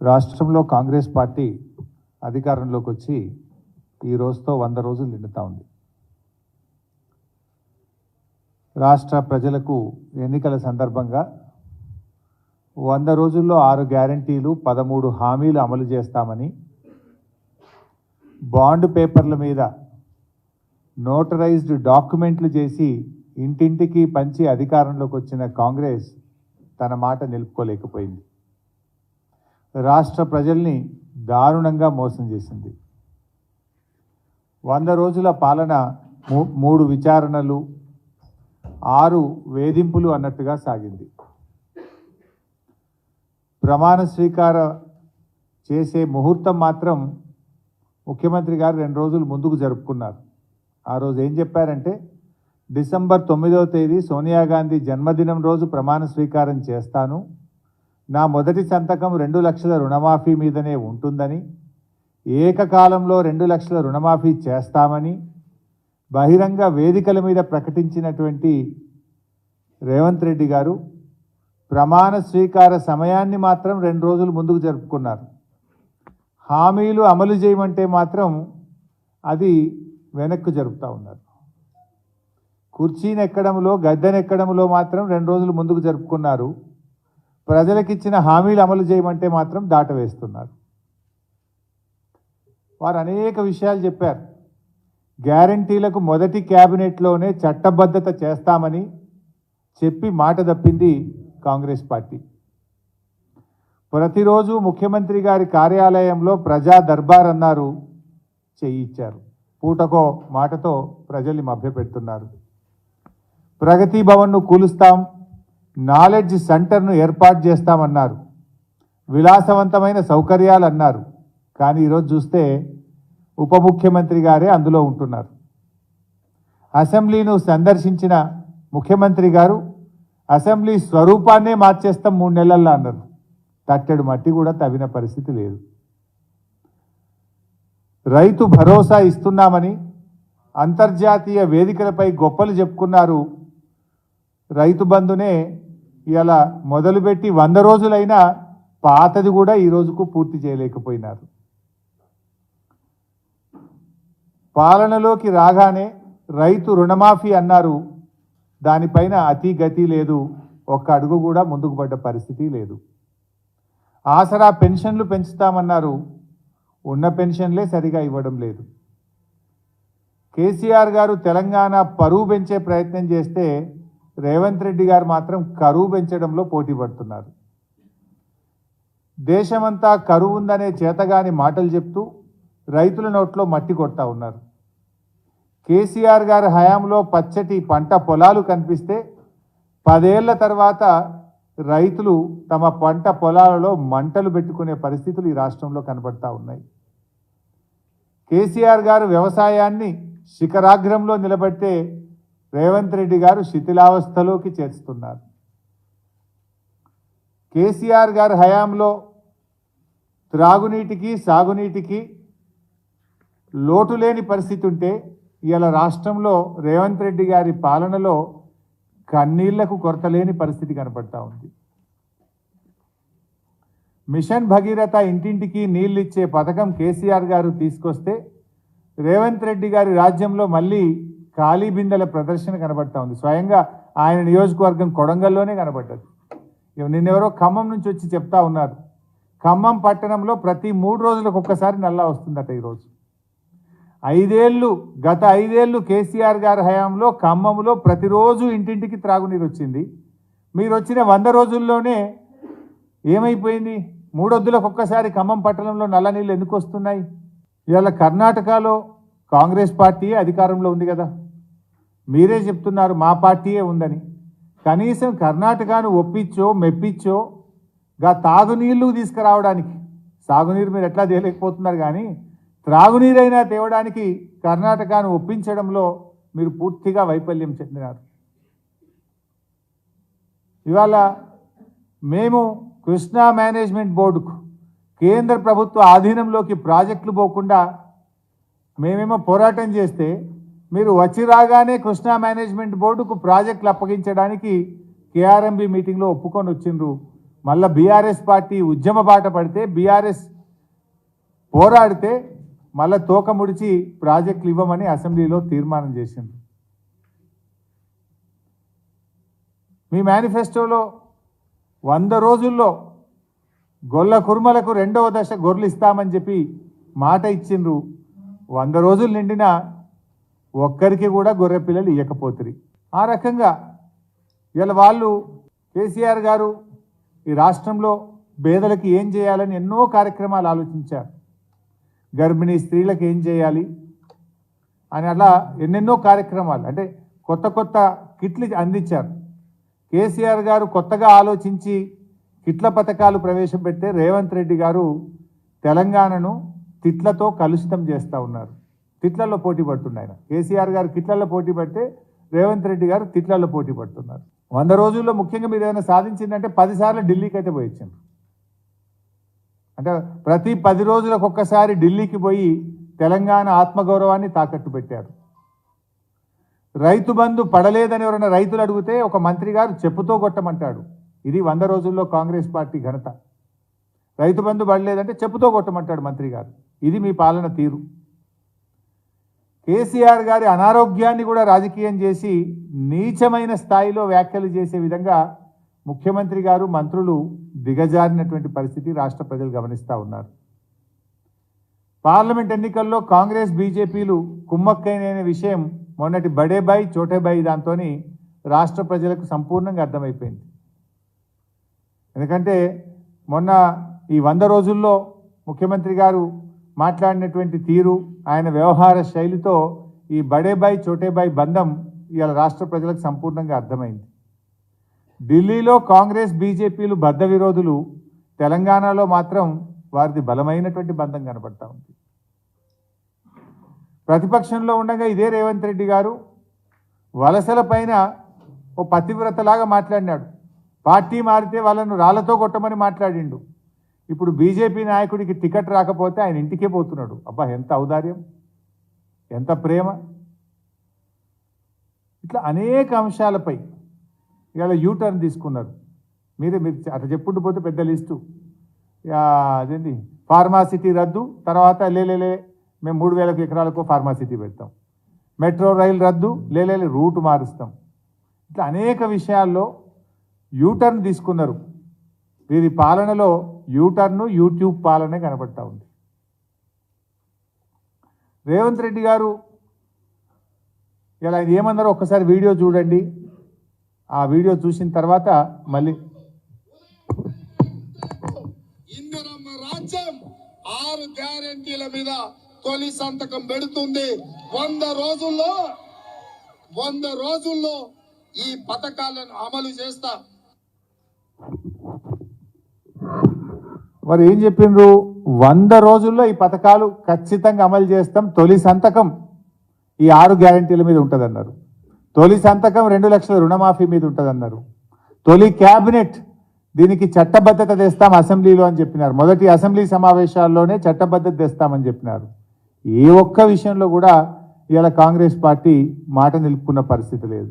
రాష్ట్రంలో కాంగ్రెస్ పార్టీ అధికారంలోకి వచ్చి ఈ రోజుతో వంద రోజులు నిండుతూ ఉంది. రాష్ట్ర ప్రజలకు ఎన్నికల సందర్భంగా వంద రోజుల్లో ఆరు గ్యారంటీలు పదమూడు హామీలు అమలు చేస్తామని బాండ్ పేపర్ల మీద నోటరైజ్డ్ డాక్యుమెంట్లు చేసి ఇంటింటికి పంచి అధికారంలోకి వచ్చిన కాంగ్రెస్ తన మాట నిలుపుకోలేకపోయింది. రాష్ట్ర ప్రజల్ని దారుణంగా మోసం చేసింది. వంద రోజుల పాలన మూ- మూడు విచారణలు ఆరు వేధింపులు అన్నట్టుగా సాగింది. ప్రమాణ స్వీకార చేసే ముహూర్తం మాత్రం ముఖ్యమంత్రి గారు రెండు రోజులు ముందుకు జరుపుకున్నారు. ఆ రోజు ఏం చెప్పారంటే డిసెంబర్ తొమ్మిదవ తేదీ సోనియా గాంధీ జన్మదినం రోజు ప్రమాణ స్వీకారం చేస్తాను. నా మొదటి సంతకం రెండు లక్షల రుణమాఫీ మీదనే ఉంటుందని ఏకకాలంలో రెండు లక్షల రుణమాఫీ చేస్తామని బహిరంగ వేదికల మీద ప్రకటించినటువంటి రేవంత్ రెడ్డి గారు ప్రమాణ స్వీకార సమయాన్ని మాత్రం రెండు రోజులు ముందుకు జరుపుకున్నారు. హామీలు అమలు చేయమంటే మాత్రం అది వెనక్కు జరుపుతూ ఉన్నారు. కుర్చీని ఎక్కడంలో గద్దెనెక్కడంలో మాత్రం రెండు రోజులు ముందుకు జరుపుకున్నారు. ప్రజలకిచ్చిన హామీలు అమలు చేయమంటే మాత్రం దాటవేస్తున్నారు. వారు అనేక విషయాలు చెప్పారు. గ్యారంటీలకు మొదటి క్యాబినెట్లోనే చట్టబద్ధత చేస్తామని చెప్పి మాట తప్పింది కాంగ్రెస్ పార్టీ. ప్రతిరోజు ముఖ్యమంత్రి గారి కార్యాలయంలో ప్రజా దర్బార్ అన్నారు చేయించారు పూటకో మాటతో ప్రజల్ని మభ్యపెడుతున్నారు. ప్రగతి భవన్ను కూలుస్తాం నాలెడ్జ్ సెంటర్ను ఏర్పాటు చేస్తామన్నారు. విలాసవంతమైన సౌకర్యాలు అన్నారు కానీ ఈరోజు చూస్తే ఉప ముఖ్యమంత్రి గారే అందులో ఉంటున్నారు. అసెంబ్లీను సందర్శించిన ముఖ్యమంత్రి గారు అసెంబ్లీ స్వరూపాన్నే మార్చేస్తాం మూడు నెలల్లో అన్నారు. తట్టెడు మట్టి కూడా తవ్విన పరిస్థితి లేదు. రైతు భరోసా ఇస్తున్నామని అంతర్జాతీయ వేదికలపై గొప్పలు చెప్పుకున్నారు రైతు బంధునే ఇలా మొదలుపెట్టి వంద రోజులైనా పాతది కూడా ఈ రోజుకు పూర్తి చేయలేకపోయినారు. పాలనలోకి రాగానే రైతు రుణమాఫీ అన్నారు. దానిపైన అతి గతి లేదు. ఒక్క అడుగు కూడా ముందుకు పడ్డ పరిస్థితి లేదు. ఆసరా పెన్షన్లు పెంచుతామన్నారు. ఉన్న పెన్షన్లే సరిగా ఇవ్వడం లేదు. కేసీఆర్ గారు తెలంగాణ పరువు పెంచే ప్రయత్నం చేస్తే రేవంత్ రెడ్డి గారు మాత్రం కరువు పెంచడంలో పోటీ పడుతున్నారు. దేశమంతా కరువు ఉందనే చేతగాని మాటలు చెప్తూ రైతుల నోట్లో మట్టి కొడతా ఉన్నారు. కేసీఆర్ గారి హయాంలో పచ్చటి పంట పొలాలు కనిపిస్తే పదేళ్ళ తర్వాత రైతులు తమ పంట పొలాలలో మంటలు పెట్టుకునే పరిస్థితులు ఈ రాష్ట్రంలో కనబడతా ఉన్నాయి. కేసీఆర్ గారు వ్యవసాయాన్ని శిఖరాగ్రంలో నిలబెడితే రేవంత్ రెడ్డి గారు శిథిలావస్థలోకి చేస్తున్నారు కేసీఆర్ గారి హయాంలో త్రాగునీటికి సాగునీటికి లోటు లేని పరిస్థితి ఉంటే ఇలా రాష్ట్రంలో రేవంత్ రెడ్డి గారి పాలనలో కన్నీళ్ళకు కొరత లేని పరిస్థితి కనపడతా ఉంది. మిషన్ భగీరథ ఇంటింటికి నీళ్ళు ఇచ్చే పథకం కేసీఆర్ గారు తీసుకొస్తే రేవంత్ రెడ్డి గారి రాజ్యంలో మళ్ళీ ఖాళీ బిందెల ప్రదర్శన కనబడతా ఉంది. స్వయంగా ఆయన నియోజకవర్గం కొడంగల్లోనే కనబడ్డది. నిన్నెవరో ఖమ్మం నుంచి వచ్చి చెప్తా ఉన్నారు. ఖమ్మం పట్టణంలో ప్రతి మూడు రోజులకు ఒక్కసారి నల్లా వస్తుందట ఈరోజు ఐదేళ్ళు గత ఐదేళ్ళు కేసీఆర్ గారి హయాంలో ఖమ్మంలో ప్రతిరోజు ఇంటింటికి త్రాగునీరు వచ్చింది. మీరు వచ్చిన వంద రోజుల్లోనే ఏమైపోయింది? మూడొద్దులకు ఒక్కసారి ఖమ్మం పట్టణంలో నల్ల నీళ్ళు ఎందుకు వస్తున్నాయి? ఇవాళ కర్ణాటకలో కాంగ్రెస్ పార్టీ అధికారంలో ఉంది కదా. మీరే చెప్తున్నారు మా పార్టీయే ఉందని. కనీసం కర్ణాటకను ఒప్పించో మెప్పించో గా తాగునీళ్ళు తీసుకురావడానికి. సాగునీరు మీరు ఎట్లా తేలేకపోతున్నారు కానీ త్రాగునీరైనా తేవడానికి కర్ణాటకను ఒప్పించడంలో మీరు పూర్తిగా వైఫల్యం చెందినారు. ఇవాళ మేము కృష్ణా మేనేజ్మెంట్ బోర్డుకు కేంద్ర ప్రభుత్వ ఆధీనంలోకి ప్రాజెక్టులు పోకుండా మేమేమో పోరాటం చేస్తే మీరు వచ్చి రాగానే కృష్ణా మేనేజ్మెంట్ బోర్డుకు ప్రాజెక్టులు అప్పగించడానికి కేఆర్ఎంబి మీటింగ్లో ఒప్పుకొని వచ్చిండ్రు. మళ్ళీ బీఆర్ఎస్ పార్టీ ఉద్యమ బాట పడితే బీఆర్ఎస్ పోరాడితే మళ్ళీ తోక ముడిచి ప్రాజెక్టులు ఇవ్వమని అసెంబ్లీలో తీర్మానం చేసింది మీ మేనిఫెస్టోలో వంద రోజుల్లో గొల్ల కుర్మలకు రెండవ దశ గొర్రెలు ఇస్తామని చెప్పి మాట ఇచ్చిండ్రు. వంద రోజులు నిండినా ఒక్కరికి కూడా గొర్రె పిల్లలు ఇవ్వకపోతుంది ఆ రకంగా ఇలా వాళ్ళు కేసీఆర్ గారు ఈ రాష్ట్రంలో పేదలకు ఏం చేయాలని ఎన్నో కార్యక్రమాలు ఆలోచించారు. గర్భిణీ స్త్రీలకు ఏం చేయాలి అని అలా ఎన్నెన్నో కార్యక్రమాలు అంటే కొత్త కొత్త కిట్లు అందించారు. కేసీఆర్ గారు కొత్తగా ఆలోచించి కిట్ల పథకాలు ప్రవేశపెడితే రేవంత్ రెడ్డి గారు తెలంగాణను తిట్లతో కలుషితం చేస్తూ ఉన్నారు. తిట్లలో పోటీ పడుతున్నాయన కేసీఆర్ గారు కిట్లలో పోటీ పడితే రేవంత్ రెడ్డి గారు తిట్లలో పోటీ పడుతున్నారు. వంద రోజుల్లో ముఖ్యంగా మీరు ఏదైనా సాధించిందంటే పదిసార్లు ఢిల్లీకి అయితే పోయించండి అంటే ప్రతి పది రోజులకు ఒక్కసారి ఢిల్లీకి పోయి తెలంగాణ ఆత్మగౌరవాన్ని తాకట్టు పెట్టారు. రైతు బంధు పడలేదని ఎవరైనా రైతులు అడిగితే ఒక మంత్రి గారు చెప్పుతో కొట్టమంటాడు. ఇది వంద రోజుల్లో కాంగ్రెస్ పార్టీ ఘనత. రైతు బంధు పడలేదంటే చెప్పుతో కొట్టమంటాడు మంత్రి గారు. ఇది మీ పాలన తీరు. కేసీఆర్ గారి అనారోగ్యాన్ని కూడా రాజకీయం చేసి నీచమైన స్థాయిలో వ్యాఖ్యలు చేసే విధంగా ముఖ్యమంత్రి గారు మంత్రులు దిగజారినటువంటి పరిస్థితి రాష్ట్ర ప్రజలు గమనిస్తూ ఉన్నారు. పార్లమెంట్ ఎన్నికల్లో కాంగ్రెస్ బీజేపీలు కుమ్మక్కైన విషయం మొన్నటి బడేబాయి చోటేబాయి దాంతో రాష్ట్ర ప్రజలకు సంపూర్ణంగా అర్థమైపోయింది. ఎందుకంటే మొన్న ఈ వంద రోజుల్లో ముఖ్యమంత్రి గారు మాట్లాడినటువంటి తీరు ఆయన వ్యవహార శైలితో ఈ బడేబాయి చోటేబాయి బంధం ఇవాళ రాష్ట్ర ప్రజలకు సంపూర్ణంగా అర్థమైంది. ఢిల్లీలో కాంగ్రెస్ బీజేపీలు బద్ధ విరోధులు తెలంగాణలో మాత్రం వారిది బలమైనటువంటి బంధం కనపడతా ఉంది. ప్రతిపక్షంలో ఉండగా ఇదే రేవంత్ రెడ్డి గారు వలసల పైన ఓ పతివ్రతలాగా మాట్లాడినాడు. పార్టీ మారితే వాళ్ళను రాళ్ళతో కొట్టమని మాట్లాడిండు. ఇప్పుడు బీజేపీ నాయకుడికి టికెట్ రాకపోతే ఆయన ఇంటికే పోతున్నాడు. అబ్బా ఎంత ఔదార్యం ఎంత ప్రేమ. ఇట్లా అనేక అంశాలపై ఇవాళ యూటర్న్ తీసుకున్నారు. మీరే మీరు అట్లా చెప్పుకుంటూ పోతే పెద్ద లిస్టు. అదేంటి ఫార్మాసిటీ రద్దు తర్వాత లేలేలే మేము మూడు వేలకు ఎకరాలకు ఫార్మాసిటీ పెడతాం. మెట్రో రైలు రద్దు లేలేలే రూట్ మారుస్తాం. ఇట్లా అనేక విషయాల్లో యూటర్న్ తీసుకున్నారు. వీరి పాలనలో యూటర్ను యూట్యూబ్ పాలనే కనబడతా ఉంది. రేవంత్ రెడ్డి గారు ఇలా ఏమన్నారో ఒక్కసారి వీడియో చూడండి. ఆ వీడియో చూసిన తర్వాత మళ్ళీ ఇందిరమ్మ రాజ్యం ఆరు గ్యారెంటీల మీద తొలి సంతకం పెడుతుంది. వంద రోజుల్లో వంద రోజుల్లో ఈ పథకాలను అమలు చేస్తా వారు ఏం చెప్పిండ్రు? వంద రోజుల్లో ఈ పథకాలు ఖచ్చితంగా అమలు చేస్తాం. తొలి సంతకం ఈ ఆరు గ్యారంటీల మీద ఉంటుందన్నారు. తొలి సంతకం రెండు లక్షల రుణమాఫీ మీద ఉంటుందన్నారు. తొలి క్యాబినెట్ దీనికి చట్టబద్ధత తెస్తాం అసెంబ్లీలో అని చెప్పినారు. మొదటి అసెంబ్లీ సమావేశాల్లోనే చట్టబద్ధత తెస్తామని చెప్పినారు. ఏ ఒక్క విషయంలో కూడా ఇవాళ కాంగ్రెస్ పార్టీ మాట నిలుపుకున్న పరిస్థితి లేదు.